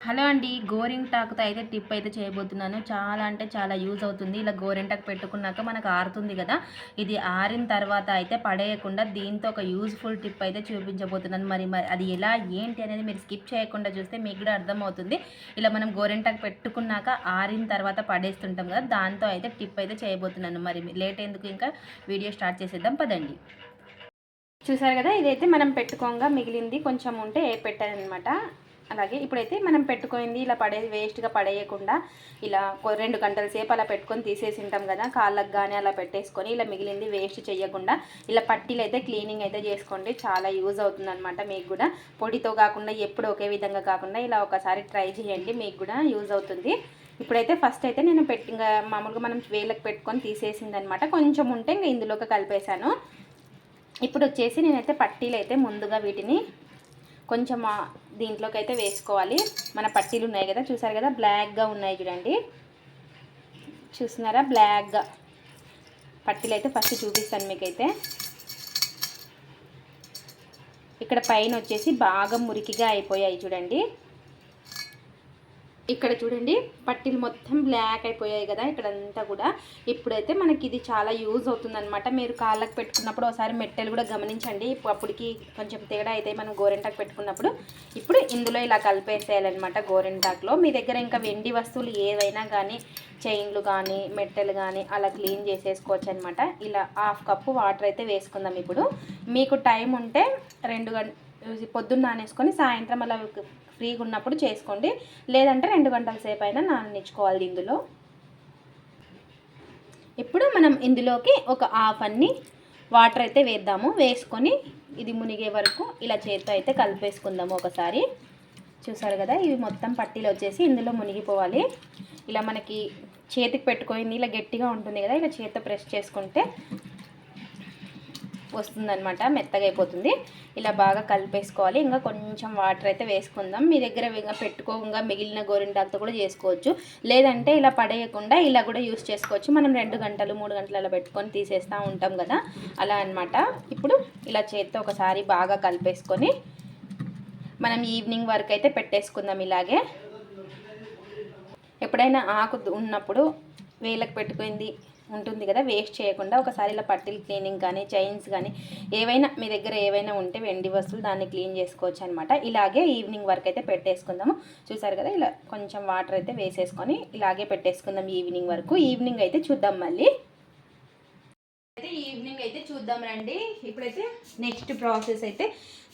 Hello అండి గోరింటాకుతో అయితే tip అయితే చేయబోతున్నాను. చాలా అంటే చాలా యూజ్ అవుతుంది. ఇలా గోరింటాకు పెట్టుకున్నాక మనకు ఆరుతుంది కదా. ఇది ఆరిన తర్వాత అయితే పడేయకుండా దీంతో ఒక యూజ్ఫుల్ టిప్ అయితే చూపించబోతున్నాను. మరి మరి అది ఎలా ఏంటి అనేది మీరు స్కిప్ చేయకుండా చూస్తే మీకు కూడా అర్థమవుతుంది. ఇలా మనం గోరింటాకు పెట్టుకున్నాక ఆరిన తర్వాత పడేస్తుంటాం కదా దాంతో అయితే టిప్ అయితే చేయబోతున్నాను. మరి లేట్ ఎందుకు ఇంకా వీడియో స్టార్ట్ చేసేద్దాం పదండి. చూసారు కదా ఇదైతే మనం పెట్టుకోగా మిగిలింది కొంచెం ఉంటే పెట్టానమాట అలాగే ఇప్పుడైతే మనం పెట్టుకుంది ఇలా పడే వేస్ట్గా పడేయకుండా ఇలా రెండు గంటల సేపు అలా పెట్టుకొని తీసేసి ఉంటాం కదా కాళ్ళకు కానీ అలా పెట్టేసుకొని ఇలా మిగిలింది వేస్ట్ చేయకుండా ఇలా పట్టీలు అయితే క్లీనింగ్ అయితే చేసుకోండి. చాలా యూజ్ అవుతుంది అనమాట మీకు కూడా. పొడితో కాకుండా ఎప్పుడు ఒకే విధంగా కాకుండా ఇలా ఒకసారి ట్రై చేయండి మీకు కూడా యూజ్ అవుతుంది. ఇప్పుడైతే ఫస్ట్ అయితే నేను పెట్టి ఇంకా మామూలుగా మనం వేలకు పెట్టుకొని తీసేసింది అనమాట కొంచెం ఉంటే ఇంకా ఇందులోకి కలిపేశాను. ఇప్పుడు వచ్చేసి నేనైతే పట్టీలు అయితే ముందుగా వీటిని కొంచెం దీంట్లోకి అయితే వేసుకోవాలి. మన పట్టీలు ఉన్నాయి కదా చూసారు కదా బ్లాక్గా ఉన్నాయి చూడండి. చూస్తున్నారా? బ్లాక్గా. పట్టీలు అయితే ఫస్ట్ చూపిస్తాను మీకైతే. ఇక్కడ పైన వచ్చేసి బాగా మురికిగా అయిపోయాయి చూడండి. ఇక్కడ చూడండి పట్టీలు మొత్తం బ్లాక్ అయిపోయాయి కదా ఇక్కడంతా కూడా. ఇప్పుడైతే మనకి ఇది చాలా యూజ్ అవుతుందన్నమాట. మీరు కాళ్ళకు పెట్టుకున్నప్పుడు ఒకసారి మెట్టెలు కూడా గమనించండి. అప్పటికి కొంచెం తేడా అయితే మనం గోరెంటాకు పెట్టుకున్నప్పుడు. ఇప్పుడు ఇందులో ఇలా కలిపేసేయాలన్నమాట గోరెంటాకులో. మీ దగ్గర ఇంకా వెండి వస్తువులు ఏవైనా కానీ చైన్లు కానీ మెట్టెలు కానీ అలా క్లీన్ చేసేసుకోవచ్చు అనమాట ఇలా హాఫ్ కప్పు వాటర్ అయితే వేసుకుందాం ఇప్పుడు. మీకు టైం ఉంటే రెండు గంట పొద్దున్న నానేసుకొని సాయంత్రం అలా ఫ్రీగా ఉన్నప్పుడు చేసుకోండి. లేదంటే రెండు గంటల సేపు అయినా నాననిచ్చుకోవాలి ఇందులో. ఇప్పుడు మనం ఇందులోకి ఒక హాఫ్ అన్ని వాటర్ అయితే వేద్దాము. వేసుకొని ఇది మునిగే వరకు ఇలా చేతితో అయితే కలిపేసుకుందాము ఒకసారి. చూసారు కదా ఇవి మొత్తం పట్టీలు వచ్చేసి ఇందులో మునిగిపోవాలి. ఇలా మనకి చేతికి పెట్టుకొని ఇలా గట్టిగా ఉంటుంది కదా ఇలా చేతితో ప్రెస్ చేసుకుంటే వస్తుందనమాట మెత్తగా అయిపోతుంది. ఇలా బాగా కలిపేసుకోవాలి. ఇంకా కొంచెం వాటర్ అయితే వేసుకుందాం. మీ దగ్గర ఇంకా పెట్టుకోగా మిగిలిన గోరింటాకుతో కూడా చేసుకోవచ్చు. లేదంటే ఇలా పడేయకుండా ఇలా కూడా యూస్ చేసుకోవచ్చు. మనం రెండు గంటలు మూడు గంటలు అలా పెట్టుకొని తీసేస్తూ ఉంటాం కదా. అలా అన్నమాట. ఇప్పుడు ఇలా చేత్తో ఒకసారి బాగా కలిపేసుకొని మనం ఈవినింగ్ వరకు అయితే పెట్టేసుకుందాం ఇలాగే. ఎప్పుడైనా ఆకు ఉన్నప్పుడు వేలకు పెట్టుకుంది ఉంటుంది కదా వేస్ట్ చేయకుండా ఒకసారి ఇలా పట్టీలు క్లీనింగ్ కానీ చైన్స్ కానీ ఏవైనా మీ దగ్గర ఏవైనా ఉంటే వెండి వస్తువులు దాన్ని క్లీన్ చేసుకోవచ్చు అనమాట ఇలాగే ఈవినింగ్ వరకు అయితే పెట్టేసుకుందాము. చూసారు కదా ఇలా కొంచెం వాటర్ అయితే వేసేసుకొని ఇలాగే పెట్టేసుకుందాం ఈవినింగ్ వరకు ఈవినింగ్ అయితే చూద్దాం మళ్ళీ. అయితే ఈవినింగ్ అయితే చూద్దాం రండి. ఇప్పుడైతే నెక్స్ట్ ప్రాసెస్ అయితే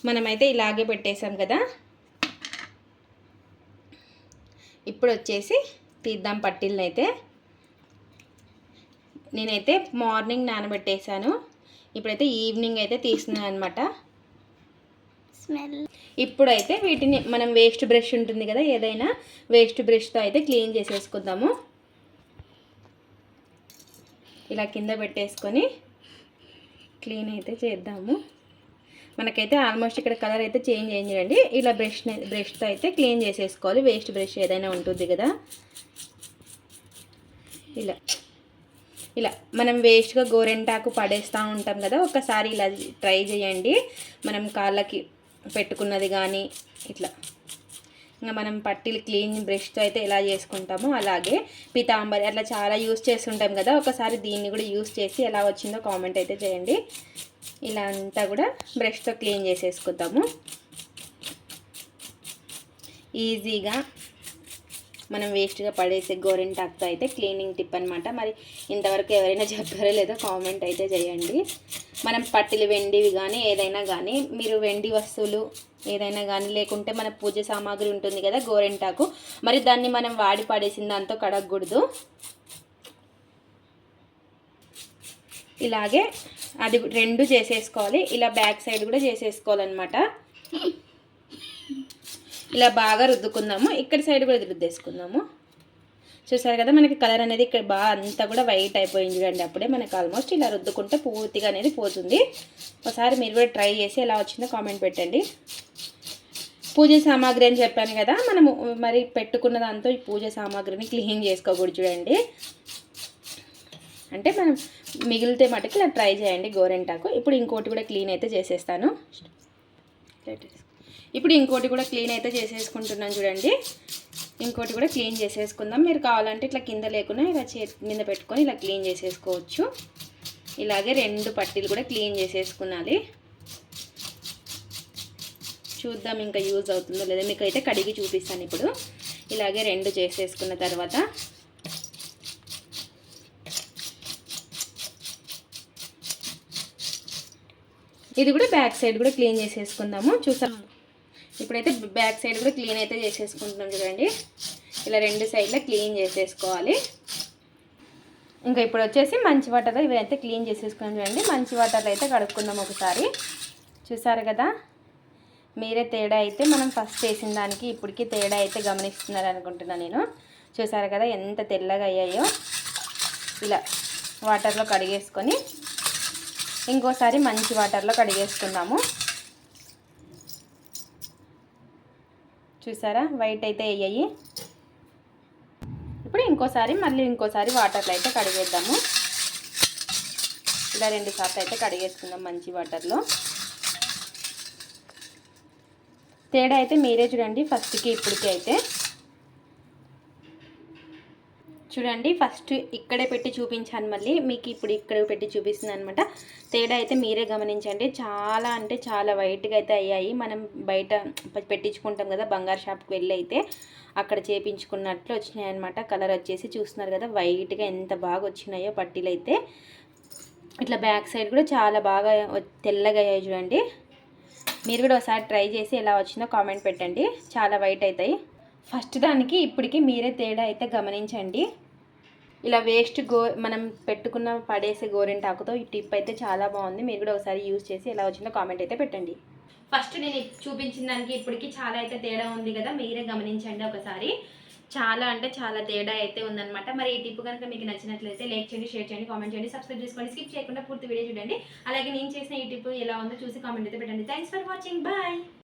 మనమైతే ఇలాగే పెట్టేసాం కదా. ఇప్పుడు వచ్చేసి తీద్దాం పట్టీలను అయితే నేనైతే మార్నింగ్ నానబెట్టేశాను. ఇప్పుడైతే ఈవినింగ్ అయితే తీస్తున్నాను అనమాట స్మెల్. ఇప్పుడైతే వీటిని మనం వేస్ట్ బ్రష్ ఉంటుంది కదా ఏదైనా వేస్ట్ బ్రష్తో అయితే క్లీన్ చేసేసుకుందాము. ఇలా కింద పెట్టేసుకొని క్లీన్ అయితే చేద్దాము. మనకైతే ఆల్మోస్ట్ ఇక్కడ కలర్ అయితే చేంజ్ చూడండి ఇలా బ్రష్ బ్రష్తో అయితే క్లీన్ చేసేసుకోవాలి. వేస్ట్ బ్రష్ ఏదైనా ఉంటుంది కదా. ఇలా. ఇలా మనం వేస్ట్గా గోరెంటాకు పడేస్తూ ఉంటాం కదా ఒకసారి ఇలా ట్రై చేయండి. మనం కాళ్ళకి పెట్టుకున్నది కానీ ఇట్లా. ఇంకా మనం పట్టీలు క్లీన్ బ్రష్తో అయితే ఎలా చేసుకుంటామో అలాగే పితాంబరి అట్లా చాలా యూస్ చేస్తుంటాం కదా ఒకసారి దీన్ని కూడా యూస్ చేసి ఎలా వచ్చిందో కామెంట్ అయితే చేయండి. ఇలా అంతా కూడా బ్రష్తో క్లీన్ చేసేసుకుందాము. ఈజీగా మనం వేస్ట్గా పడేసే గోరింటాక్తో అయితే క్లీనింగ్ టిప్ అనమాట మరి ఇంతవరకు ఎవరైనా చెప్పారో లేదో కామెంట్ అయితే చేయండి. మనం పట్టిలు వెండివి కానీ ఏదైనా కానీ మీరు వెండి వస్తువులు ఏదైనా కానీ లేకుంటే మన పూజ సామాగ్రి ఉంటుంది కదా గోరింటాకు మరి దాన్ని మనం వాడి పడేసిన దాంతో కడగకూడదు. ఇలాగే అది రెండు చేసేసుకోవాలి. ఇలా బ్యాక్ సైడ్ కూడా చేసేసుకోవాలన్నమాట. ఇలా బాగా రుద్దుకుందాము. ఇక్కడ సైడ్ కూడా రుద్దేసుకుందాము. చూసారు కదా మనకి కలర్ అనేది ఇక్కడ బాగా అంతా కూడా వైట్ అయిపోయింది చూడండి. అప్పుడే మనకి ఆల్మోస్ట్ ఇలా రుద్దుకుంటే పూర్తిగా అనేది పోతుంది. ఒకసారి మీరు కూడా ట్రై చేసి ఎలా వచ్చిందో కామెంట్ పెట్టండి. పూజ సామాగ్రి అని చెప్పాను కదా మనము మరి పెట్టుకున్న దాంతో ఈ పూజ సామాగ్రిని క్లీన్ చేసుకోకూడదు చూడండి. అంటే మనం మిగిలితే మటుకు ఇలా ట్రై చేయండి గోరెంటాకు. ఇప్పుడు ఇంకోటి కూడా క్లీన్ అయితే చేసేస్తాను. ఇప్పుడు ఇంకోటి కూడా క్లీన్ అయితే చేసేసుకుంటున్నాను చూడండి. ఇంకోటి కూడా క్లీన్ చేసేసుకుందాం. మీరు కావాలంటే ఇట్లా కింద లేకుండా ఇలా చేతి మీద పెట్టుకొని ఇలా క్లీన్ చేసేసుకోవచ్చు. ఇలాగే రెండు పట్టీలు కూడా క్లీన్ చేసేసుకున్నాలి. చూద్దాం ఇంకా యూజ్ అవుతుందో లేదో. మీకు అయితే కడిగి చూపిస్తాను ఇప్పుడు. ఇలాగే రెండు చేసేసుకున్న తర్వాత ఇది కూడా బ్యాక్ సైడ్ కూడా క్లీన్ చేసేసుకుందాము. చూసాము ఇప్పుడైతే బ్యాక్ సైడ్ కూడా క్లీన్ అయితే చేసేసుకుంటున్నాం చూడండి. ఇలా రెండు సైడ్లో క్లీన్ చేసేసుకోవాలి. ఇంకా ఇప్పుడు వచ్చేసి మంచి వాటర్ ఇవైతే క్లీన్ చేసేసుకున్నాం చూడండి. మంచి వాటర్లో అయితే కడుక్కుందాం ఒకసారి. చూసారు కదా? మీరే తేడా అయితే మనం ఫస్ట్ వేసిన దానికి ఇప్పటికీ తేడా అయితే గమనిస్తున్నారు అనుకుంటున్నాను నేను. చూసారు కదా ఎంత తెల్లగా అయ్యాయో? ఇలా వాటర్లో కడిగేసుకొని ఇంకోసారి మంచి వాటర్లో కడిగేసుకుందాము. చూసారా? వైట్ అయితే అయ్యాయి ఇప్పుడు ఇంకోసారి మళ్ళీ ఇంకోసారి వాటర్లో అయితే కడిగేద్దాము. ఇలా రెండు సార్లు అయితే కడిగేసుకుందాం మంచి వాటర్లో తేడా అయితే మీరే చూడండి ఫస్ట్కి ఇప్పటికి అయితే. చూడండి ఫస్ట్ ఇక్కడే పెట్టి చూపించాను మళ్ళీ. మీకు ఇప్పుడు ఇక్కడ పెట్టి చూపిస్తుంది అనమాట తేడా అయితే మీరే గమనించండి. చాలా అంటే చాలా వైట్గా అయితే అయ్యాయి. మనం బయట పెట్టించుకుంటాం కదా బంగారు షాప్కి వెళ్ళి అయితే అక్కడ చేపించుకున్నట్లు వచ్చినాయి అనమాట కలర్ వచ్చేసి చూస్తున్నారు కదా వైట్గా ఎంత బాగా వచ్చినాయో పట్టీలు అయితే. ఇట్లా బ్యాక్ సైడ్ కూడా చాలా బాగా వ- తెల్లగా అయ్యాయి చూడండి. మీరు కూడా ఒకసారి ట్రై చేసి ఎలా వచ్చిందో కామెంట్ పెట్టండి. చాలా వైట్ అవుతాయి. ఫస్ట్ దానికి ఇప్పటికి మీరే తేడా అయితే గమనించండి. ఇలా వేస్ట్ గో మనం పెట్టుకున్న పడేసే గోరింటాకుతో ఈ టిప్ అయితే చాలా బాగుంది. మీరు కూడా ఒకసారి యూజ్ చేసి ఎలా వచ్చిందో కామెంట్ అయితే పెట్టండి. ఫస్ట్ నేను చూపించిన దానికి ఇప్పటికి చాలా అయితే తేడా ఉంది కదా మీరే గమనించండి ఒకసారి. చాలా అంటే చాలా తేడా అయితే ఉందన్నమాట. మరి ఈ టిప్ కనుక మీకు నచ్చినట్లయితే లైక్ చేయండి షేర్ చేయండి కామెంట్ చేయండి సబ్స్క్రైబ్ చేసుకోండి స్కిప్ చేయకుండా పూర్తి వీడియో చూడండి. అలాగే నేను చేసిన ఈ టిప్ ఎలా ఉందో చూసి కామెంట్ అయితే పెట్టండి. Thanks for watching. బాయ్.